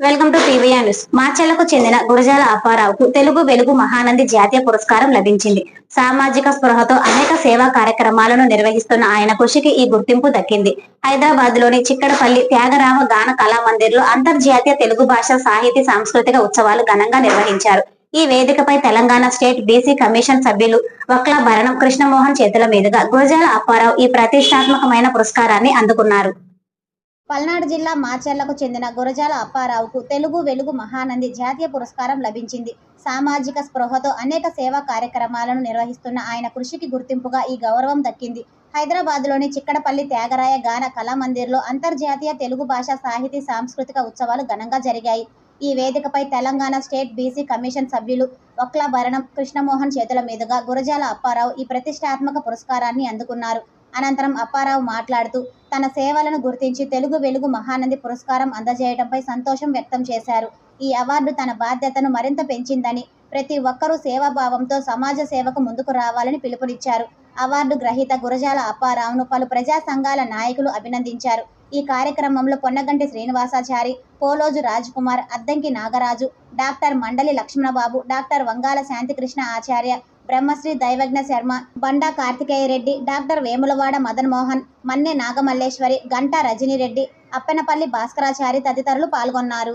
Welcome to పీవీఆ news. మాచెల్లకు చెందిన గురజాల అప్పారావుకు తెలుగు వెలుగు మహానంది జాతీయ పురస్కారం లభించింది. సామాజిక స్పృహతో అనేక సేవా కార్యక్రమాలను నిర్వహిస్తున్న ఆయన కృషికి ఈ గుర్తింపు దక్కింది. హైదరాబాద్లోని చిక్కడపల్లి త్యాగరామ గాన కళామందిర్లో అంతర్జాతీయ తెలుగు భాష సాహితీ సాంస్కృతిక ఉత్సవాలు ఘనంగా నిర్వహించారు. ఈ వేదికపై తెలంగాణ స్టేట్ బీసీ కమిషన్ సభ్యులు వక్ల భరణం కృష్ణమోహన్ చేతుల మీదుగా గురజాల అప్పారావు ఈ ప్రతిష్టాత్మకమైన పురస్కారాన్ని అందుకున్నారు. పల్నాడు జిల్లా మాచర్లకు చెందిన గురజాల అప్పారావుకు తెలుగు వెలుగు మహానంది జాతీయ పురస్కారం లభించింది. సామాజిక స్పృహతో అనేక సేవా కార్యక్రమాలను నిర్వహిస్తున్న ఆయన కృషికి గుర్తింపుగా ఈ గౌరవం దక్కింది. హైదరాబాద్లోని చిక్కడపల్లి త్యాగరాయ గాన కళామందిర్లో అంతర్జాతీయ తెలుగు భాష సాహితీ సాంస్కృతిక ఉత్సవాలు ఘనంగా జరిగాయి. ఈ వేదికపై తెలంగాణ స్టేట్ బీసీ కమిషన్ సభ్యులు వక్ల భరణం కృష్ణమోహన్ చేతుల మీదుగా గురజాల అప్పారావు ఈ ప్రతిష్టాత్మక పురస్కారాన్ని అందుకున్నారు. అనంతరం అప్పారావు మాట్లాడుతూ తన సేవలను గుర్తించి తెలుగు వెలుగు మహానంది పురస్కారం అందజేయడంపై సంతోషం వ్యక్తం చేశారు. ఈ అవార్డు తన బాధ్యతను మరింత పెంచిందని ప్రతి ఒక్కరూ సేవాభావంతో సమాజ సేవకు ముందుకు రావాలని పిలుపునిచ్చారు. అవార్డు గ్రహీత గురజాల అప్పారావును పలు ప్రజా సంఘాల నాయకులు అభినందించారు. ఈ కార్యక్రమంలో Ponnaganti Srinivasachari Poloju Rajkumar Addanki Nagaraju doctor Mandali Lakshmanababu doctor Vangala Shantikrishna Acharya Brahmasri Daivagna Sharma Banda Karthikeya Reddy doctor Vemulawada Madan Mohan Manne Nagamalleswari Ganta Rajani Reddy Appenapalli Bhaskarachari తదితరులు పాల్గొన్నారు.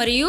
మరియు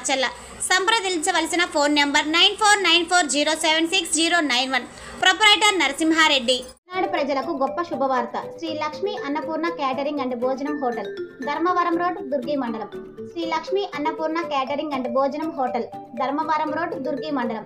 మార్చల్ల. సంప్రదించవలసిన phone number nine four nine four zero seven six zero nine one. Proprietor Narasimha Reddy. నాడు ప్రజలకు గొప్ప శుభవార్త. Shri Lakshmi Annapurna catering and Bhojanam hotel Dharmavaram road Durgi మండలం. Shri Lakshmi Annapurna catering and Bhojanam hotel Dharmavaram road Durgi మండలం.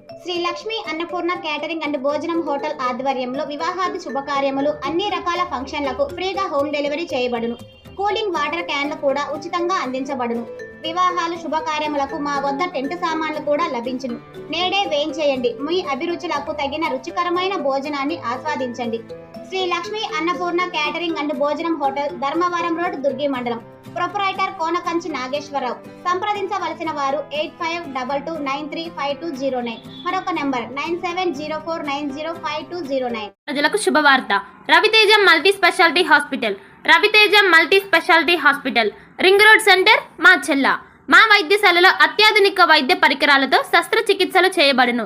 Shri Lakshmi Annapurna catering and Bhojanam hotel ఆధ్వర్యంలో వివాహాది శుభకార్యములు అన్ని రకాల ఫంక్షన్లకు ఫ్రీగా హోమ్ డెలివరీ చేయబడును. కూలింగ్ వాటర్ క్యాన్లు కూడా ఉచితంగా అందించబడును. వివాహాలు శుభకార్యములకు మా వద్ద టెంట్ సామాన్లు కూడా లభించును. నేడే వేయించేయండి. మీ అభిరుచులకు తగిన రుచికరమైన భోజనాన్ని ఆస్వాదించండి. Shri Lakshmi Annapurna catering and Bhojanam hotel Dharmavaram road Durgi మండలం. ప్రొపరైటర్ కోనకంచి నాగేశ్వరరావు. సంప్రదించవలసిన వారు eight five double two nine three five two zero nine. మరొక number nine seven zero four nine zero five two zero nine. ప్రజలకు శుభవార్త. Raviteja multi speciality hospital. Raviteja multi speciality hospital. Ring road centre Macherla. మా వైద్యశాలలో అత్యాధునిక వైద్య పరికరాలతో శస్త్రచికిత్సలు చేయబడును.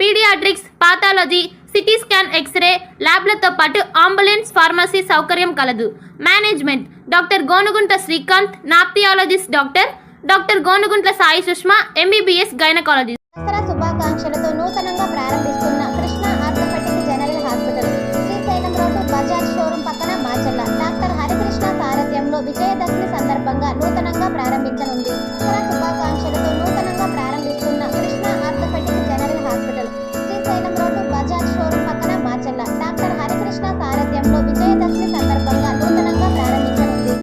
paediatrics pathology CT scan X ray ల్యాబ్లతో పాటు అంబులెన్స్ ఫార్మసీ సౌకర్యం కలదు. Management doctor Gonugunta Srikanth nephrologist doctor doctor Gonuguntla Sai Sushma MBBS gynaecologist Dasara శుభాకాంక్షలతో నూతనంగా ప్రారంభిస్తున్న Krishna orthopaedic general hospital. Srisailam road Bajaj showroom పక్కన మాచల్ల డాక్టర్ హరికృష్ణ సారథ్యంలో విజయదశమి సందర్భంగా నూతనంగా ప్రారంభించనుంది.